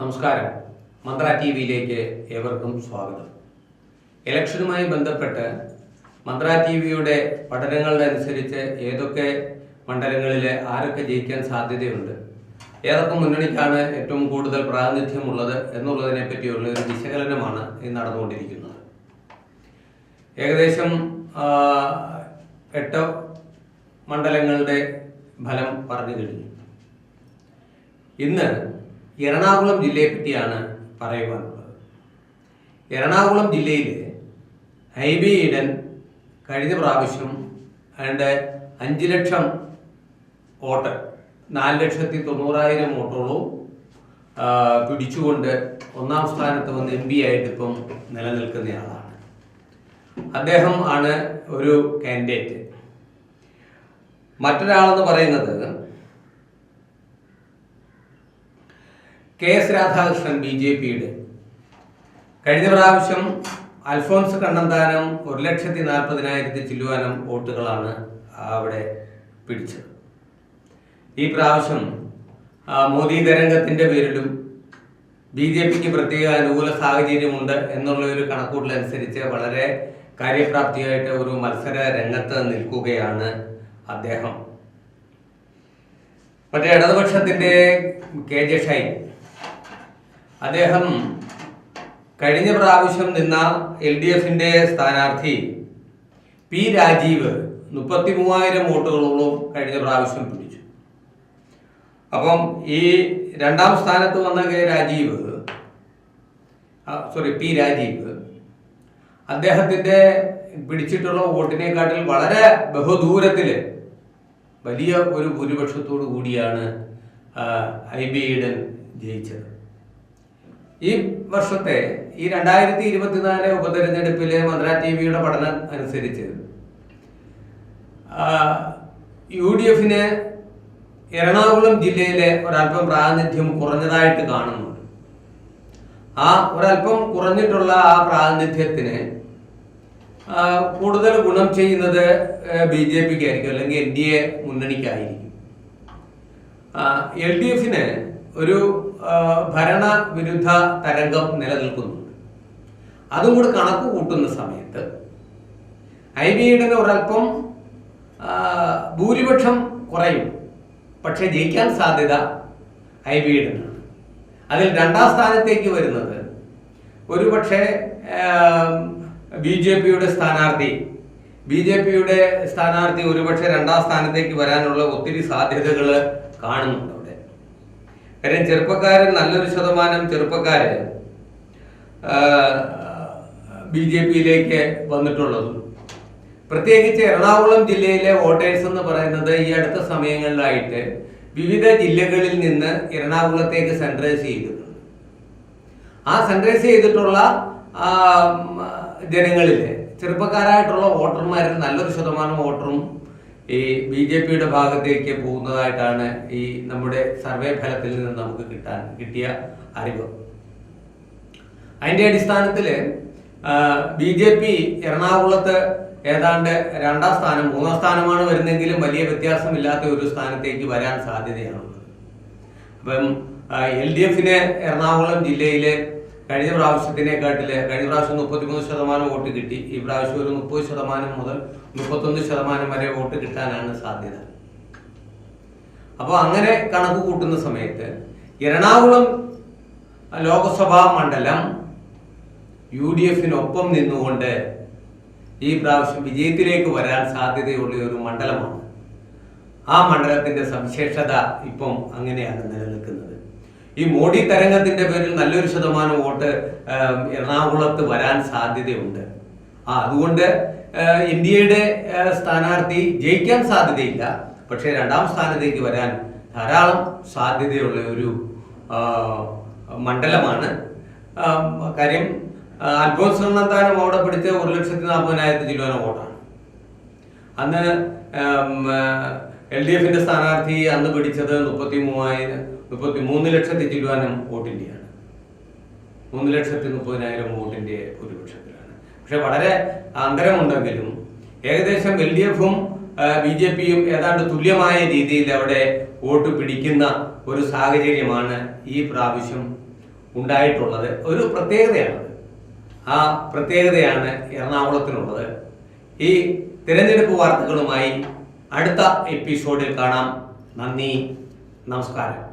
നമസ്കാരം. മന്ത്ര ടി വിയിലേക്ക് ഏവർക്കും സ്വാഗതം. ഇലക്ഷനുമായി ബന്ധപ്പെട്ട് മന്ത്ര ടി വിയുടെ പഠനങ്ങളുടെ അനുസരിച്ച് ഏതൊക്കെ മണ്ഡലങ്ങളിൽ ആരൊക്കെ ജയിക്കാൻ സാധ്യതയുണ്ട് ഏതൊക്കെ മുന്നണിക്കാണ് ഏറ്റവും കൂടുതൽ പ്രാതിനിധ്യമുള്ളത് എന്നുള്ളതിനെ പറ്റിയുള്ള ഒരു വിശകലനമാണ് ഈ നടന്നുകൊണ്ടിരിക്കുന്നത്. ഏകദേശം എട്ട് മണ്ഡലങ്ങളുടെ ഫലം പറഞ്ഞു കഴിഞ്ഞു. ഇന്ന് എറണാകുളം ജില്ലയെ പറ്റിയാണ് പറയുവാനുള്ളത്. എറണാകുളം ജില്ലയിൽ ഹൈബി ഈഡൻ കഴിഞ്ഞ പ്രാവശ്യം അതിന്റെ അഞ്ച് ലക്ഷം വോട്ട് നാല് ലക്ഷത്തി തൊണ്ണൂറായിരം വോട്ടോളവും പിടിച്ചുകൊണ്ട് ഒന്നാം സ്ഥാനത്ത് വന്ന് എം പി ആയിട്ട് ഇപ്പം നിലനിൽക്കുന്നയാളാണ്. അദ്ദേഹം ആണ് ഒരു കാൻഡിഡേറ്റ്. മറ്റൊരാളെന്ന് പറയുന്നത് K S Radhakrishnan B J പിയുടെ. കഴിഞ്ഞ പ്രാവശ്യം അൽഫോൺസ് കണ്ണന്താനം ഒരു ലക്ഷത്തി നാൽപ്പതിനായിരത്തി ചില്ലുവാനം വോട്ടുകളാണ് അവിടെ പിടിച്ചത്. ഈ പ്രാവശ്യം മോദി തരംഗത്തിന്റെ പേരിലും ബി ജെ പിക്ക് പ്രത്യേക അനുകൂല സാഹചര്യമുണ്ട് എന്നുള്ള ഒരു കണക്കൂട്ടലനുസരിച്ച് വളരെ കാര്യപ്രാപ്തിയായിട്ട് ഒരു മത്സര രംഗത്ത് നിൽക്കുകയാണ് അദ്ദേഹം. മറ്റേ ഇടതുപക്ഷത്തിന്റെ കെ ജെ ഷൈൻ അദ്ദേഹം കഴിഞ്ഞ പ്രാവശ്യം നിന്ന എൽ ഡി എഫിന്റെ സ്ഥാനാർത്ഥി പി രാജീവ് മുപ്പത്തി മൂവായിരം വോട്ടുകളോളം കഴിഞ്ഞ പ്രാവശ്യം പിടിച്ചു. അപ്പം ഈ രണ്ടാം സ്ഥാനത്ത് വന്ന K Rajeev sorry P Rajeev അദ്ദേഹത്തിന്റെ പിടിച്ചിട്ടുള്ള വോട്ടിനെക്കാട്ടിൽ വളരെ ബഹുദൂരത്തിൽ വലിയ ഒരു ഭൂരിപക്ഷത്തോടു കൂടിയാണ് ഐ ബി ഈഡൻ ജയിച്ചത്. ഈ വർഷത്തെ ഈ രണ്ടായിരത്തി ഇരുപത്തിനാല് ഉപതെരഞ്ഞെടുപ്പിലെ മദ്ര ടി വിയുടെ പഠനം അനുസരിച്ച് യു ഡി എഫിന് എറണാകുളം ജില്ലയിലെ ഒരല്പം പ്രാതിനിധ്യം കുറഞ്ഞതായിട്ട് കാണുന്നുണ്ട്. ആ ഒരല്പം കുറഞ്ഞിട്ടുള്ള ആ പ്രാതിനിധ്യത്തിന് കൂടുതൽ ഗുണം ചെയ്യുന്നത് ബി ജെ പിക്ക് ആയിരിക്കും അല്ലെങ്കിൽ എൻ ഡി എ മുന്നണിക്കായിരിക്കും. എൽ ഡി എഫിന് ഒരു ഭരണവിരുദ്ധ തരംഗം നിലനിൽക്കുന്നുണ്ട്. അതും കൂടി കണക്ക് കൂട്ടുന്ന സമയത്ത് ഐ ബി ഈഡന് ഒരൽപ്പം ഭൂരിപക്ഷം കുറയും. പക്ഷെ ജയിക്കാൻ സാധ്യത ഐ ബി ഈഡനാണ് അതിൽ രണ്ടാം സ്ഥാനത്തേക്ക് വരുന്നത് ഒരുപക്ഷെ ബി ജെ പിയുടെ സ്ഥാനാർത്ഥി ബി ജെ പിയുടെ സ്ഥാനാർത്ഥി ഒരുപക്ഷെ രണ്ടാം സ്ഥാനത്തേക്ക് വരാനുള്ള ഒത്തിരി സാധ്യതകൾ കാണുന്നുണ്ട് അവിടെ. കാര്യം ചെറുപ്പക്കാരൻ നല്ലൊരു ശതമാനം ചെറുപ്പക്കാര് ബി ജെ പിയിലേക്ക് വന്നിട്ടുള്ളതും. പ്രത്യേകിച്ച് എറണാകുളം ജില്ലയിലെ വോട്ടേഴ്സ് എന്ന് പറയുന്നത് ഈ അടുത്ത സമയങ്ങളിലായിട്ട് വിവിധ ജില്ലകളിൽ നിന്ന് എറണാകുളത്തേക്ക് സെൻട്രൈസ് ചെയ്തിട്ടുണ്ട്. ആ സെൻട്രൈസ് ചെയ്തിട്ടുള്ള ജനങ്ങളിൽ ചെറുപ്പക്കാരായിട്ടുള്ള വോട്ടർമാരിൽ നല്ലൊരു ശതമാനം വോട്ടറും ഈ ബി ജെ പിയുടെ ഭാഗത്തേക്ക് പോകുന്നതായിട്ടാണ് ഈ നമ്മുടെ സർവേ ഫലത്തിൽ നിന്ന് നമുക്ക് കിട്ടാൻ കിട്ടിയ അറിവ്. അതിന്റെ അടിസ്ഥാനത്തിൽ ബി ജെ പി എറണാകുളത്ത് ഏതാണ്ട് രണ്ടാം സ്ഥാനം മൂന്നാം സ്ഥാനമാണ് വരുന്നെങ്കിലും വലിയ വ്യത്യാസമില്ലാത്ത ഒരു സ്ഥാനത്തേക്ക് വരാൻ സാധ്യതയാണുള്ളത് അപ്പം എൽ ഡി എഫിന് എറണാകുളം ജില്ലയിലെ കഴിഞ്ഞ പ്രാവശ്യത്തിനെക്കാട്ടിൽ കഴിഞ്ഞ പ്രാവശ്യം മുപ്പത്തിമൂന്ന് ശതമാനം വോട്ട് കിട്ടി. ഈ പ്രാവശ്യം ഒരു മുപ്പത് ശതമാനം മുതൽ മുപ്പത്തൊന്ന് ശതമാനം വരെ വോട്ട് കിട്ടാനാണ് സാധ്യത. അപ്പോൾ അങ്ങനെ കണക്ക് കൂട്ടുന്ന സമയത്ത് എറണാകുളം ലോക്സഭാ മണ്ഡലം യു ഡി എഫിനൊപ്പം നിന്നുകൊണ്ട് ഈ പ്രാവശ്യം വിജയത്തിലേക്ക് വരാൻ സാധ്യതയുള്ള ഒരു മണ്ഡലമാണ്. ആ മണ്ഡലത്തിന്റെ സവിശേഷത ഇപ്പം അങ്ങനെയാണ് നിലനിൽക്കുന്നത്. ഈ മോഡി തരംഗത്തിന്റെ പേരിൽ നല്ലൊരു ശതമാനം വോട്ട് എറണാകുളത്ത് വരാൻ സാധ്യതയുണ്ട്. ആ അതുകൊണ്ട് എൻ ഡി എയുടെ സ്ഥാനാർത്ഥി ജയിക്കാൻ സാധ്യതയില്ല. പക്ഷേ രണ്ടാം സ്ഥാനത്തേക്ക് വരാൻ ധാരാളം സാധ്യതയുള്ള ഒരു മണ്ഡലമാണ്. കാര്യം അൽഫോൻസ് കണ്ണന്താനം അവിടെ പിടിച്ച ഒരു ലക്ഷത്തി നാൽപ്പതിനായിരത്തി ചില്ലുവാന വോട്ടാണ്. അന്ന് എൽ ഡി എഫിന്റെ സ്ഥാനാർത്ഥി അന്ന് പിടിച്ചത് മുപ്പത്തി മൂവായിരം മുപ്പത്തി മൂന്ന് ലക്ഷത്തി ചില്ലുവാനം വോട്ടിന്റെയാണ്. മൂന്ന് ലക്ഷത്തി മുപ്പതിനായിരം വോട്ടിന്റെ ഒരു പക്ഷത്തിലാണ് പക്ഷെ വളരെ അന്തരമുണ്ടെങ്കിലും ഏകദേശം എൽ ഡി എഫും ബി ജെ പിയും ഏതാണ്ട് തുല്യമായ രീതിയിൽ അവിടെ വോട്ട് പിടിക്കുന്ന ഒരു സാഹചര്യമാണ് ഈ പ്രാവശ്യം ഉണ്ടായിട്ടുള്ളത്. ഒരു പ്രത്യേകതയാണ് ആ പ്രത്യേകതയാണ് എറണാകുളത്തിനുള്ളത്. ഈ തിരഞ്ഞെടുപ്പ് വാർത്തകളുമായി അടുത്ത എപ്പിസോഡിൽ കാണാം. നന്ദി. നമസ്കാരം.